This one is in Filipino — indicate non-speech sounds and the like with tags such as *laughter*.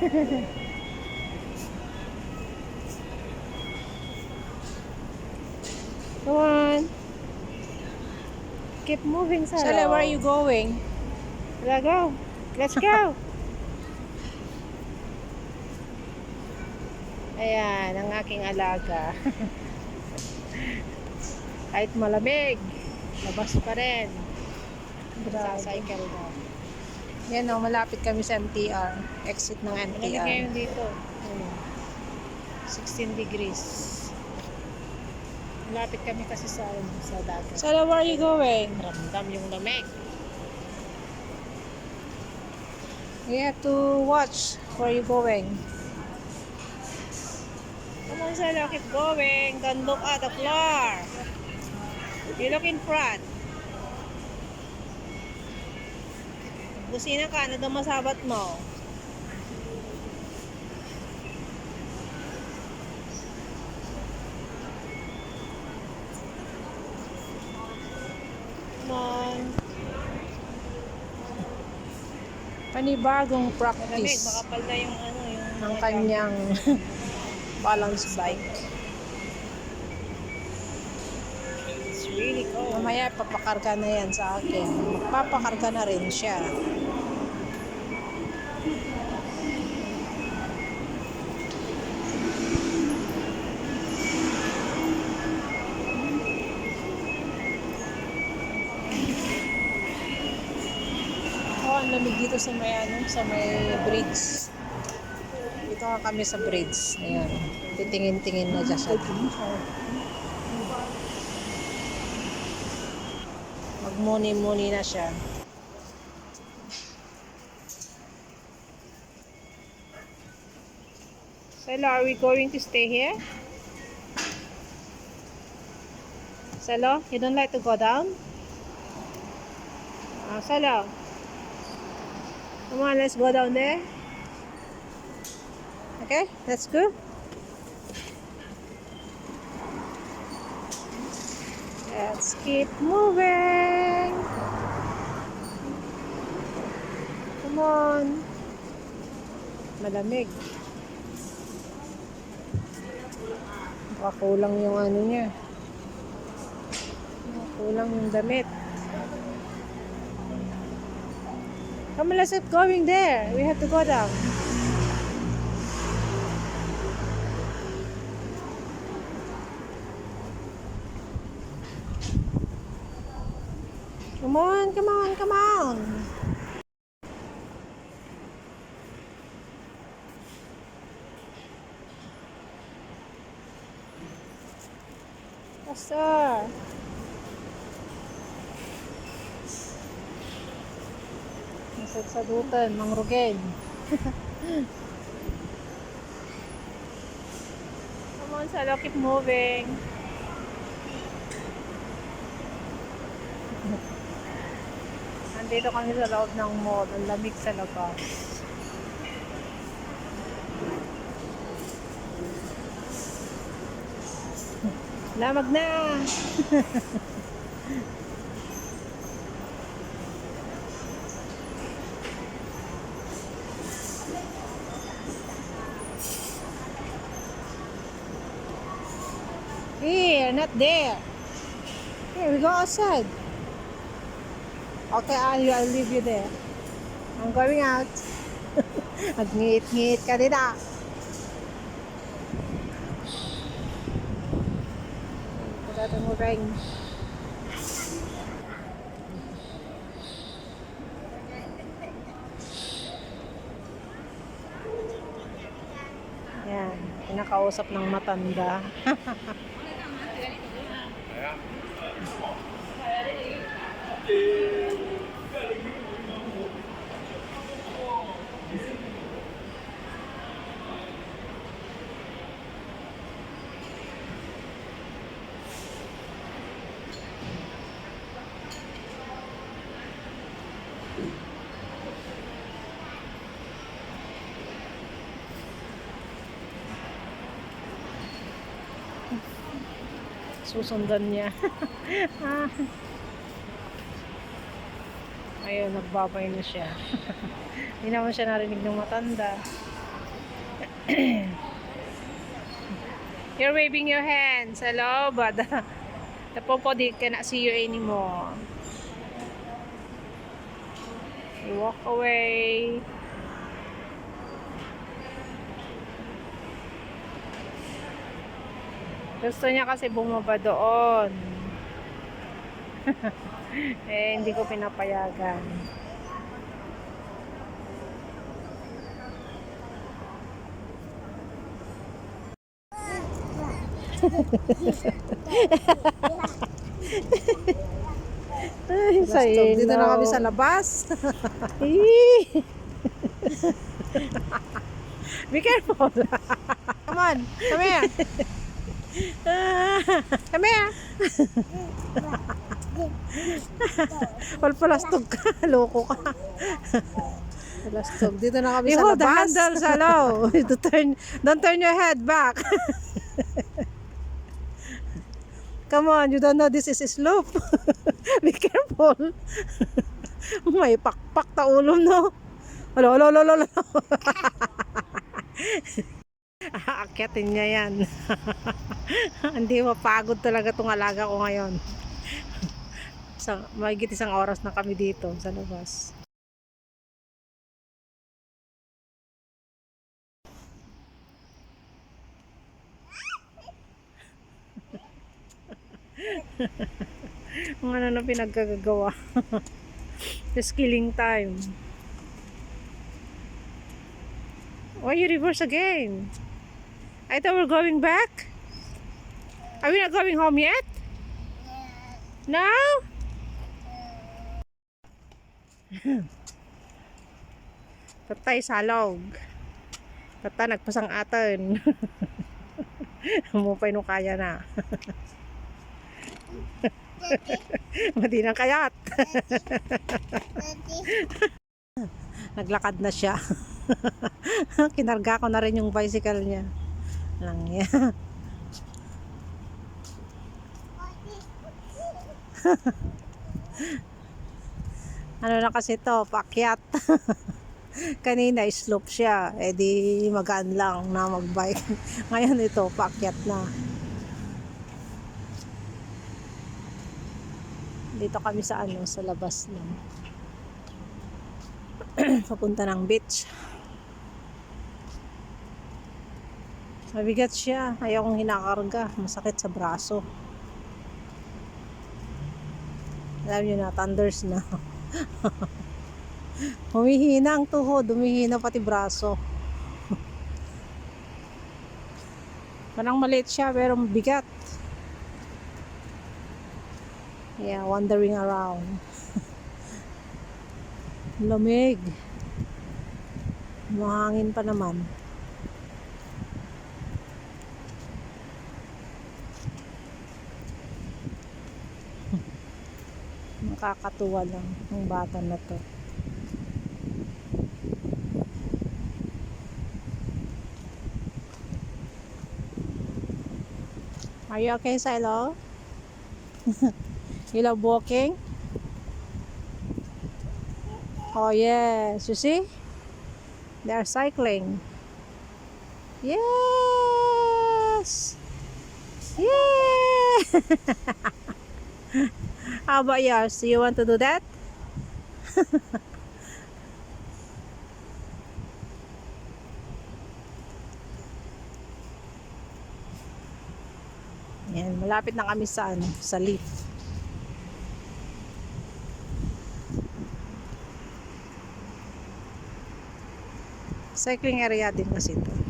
*laughs* Come on. Keep moving, Sarah. Sally, where are you going? Let's go. Let's go. *laughs* Ayan, ang aking alaga. *laughs* Kahit malamig, labas pa rin. Nagsacycle daw. Yan o, malapit kami sa MTR. Exit ng MTR. ngayon dito. Ano, 16 degrees. Malapit kami kasi sa, sa dagat. Sally, where are you going? Ramdam yung lamig. You have to watch where you going. Come on, Salo, keep going. Don't look at the floor. You look in front. Busina ka, ano daw masabat mo? Come on. Panibagong practice makapal na yung ano, yung... ng mga kanyang *laughs* balance bike. Mamaya papakarga na yan sa akin. Magpapakarga na rin siya. Oh, ang lamig dito sa may ano, sa may bridge. Dito kami sa bridge. Ayan. Titingin-tingin na dyan siya. Magmuni-muni na siya. Are we going to stay here? Salo, you don't like to go down? Ah, Salo. Come on, let's go down there. Okay, let's go. Let's keep moving. Come on. Malamig. Baka kulang yung ano niya. Kulang yung damit. Come on, let's keep going there. We have to go down. Come on, come on, come on. Faster. Nasad sa dutan, mangrugen. *laughs* Come on, Salo, keep moving. *laughs* Nandito kami sa loob ng mall. Ang lamig sa labas. Lamag na! *laughs* Here, not there. Here, we go outside. Okay, I'll, I'll leave you there. I'm going out. *laughs* Nagngit-ngit ka din ah. Wala mo ring. Yan, pinakausap ng matanda. *laughs* Susundan niya. *laughs* Ah. Ayun, nagbabay na siya. *laughs* Hindi naman siya narinig ng matanda. *clears throat* You're waving your hands. Hello, but the popo di cannot see you anymore. You walk away. Gusto niya kasi bumaba doon. *laughs* eh, hindi ko pinapayagan. Ay, sa Dito na kami sa labas. *laughs* Be careful. *laughs* Come on, come here. Come here. Wal palastog ka. Loko ka. Palastog. Dito na kami You sa hold the labas. handles, *laughs* hello. don't turn, don't turn your head back. Come on, you don't know this is a slope. *laughs* Be careful. *laughs* May pakpak ta ulo, no? Alo, alo, alo, alo. Aakyatin niya yan. *laughs* Hindi mapagod talaga tong alaga ko ngayon. *laughs* Sa, mahigit isang oras na kami dito sa labas. *laughs* Ang ano na pinagkagagawa. Just killing time. Why you reverse again? I thought we're going back. Are we not going home yet? No? *laughs* Tatay salog. Tata nagpasang aton. *laughs* Mupay no kaya na. *laughs* Madi ng kayat. Naglakad na siya. Kinarga ko na rin yung bicycle niya. Lang yan. *laughs* ano na kasi to, pakyat. *laughs* Kanina slope siya, eh di magaan lang na magbike. *laughs* Ngayon ito, pakyat na. Dito kami sa ano, sa labas lang. *clears throat* Papunta ng beach. Mabigat siya. Ayaw kong hinakarga. Masakit sa braso. Alam niyo na, thunders na. *laughs* Humihina ang tuhod. Humihina pati braso. *laughs* Parang maliit siya pero mabigat. Yeah, wandering around. *laughs* Lamig. Mahangin pa naman. Nakakatuwa lang ang bata na to. Are you okay, Silo? *laughs* you love walking? Oh yes, you see? They are cycling. Yes! Yeah! *laughs* How about yours? Do you want to do that? *laughs* Yan, malapit na kami sa ano, sa leaf. Cycling area din kasi ito.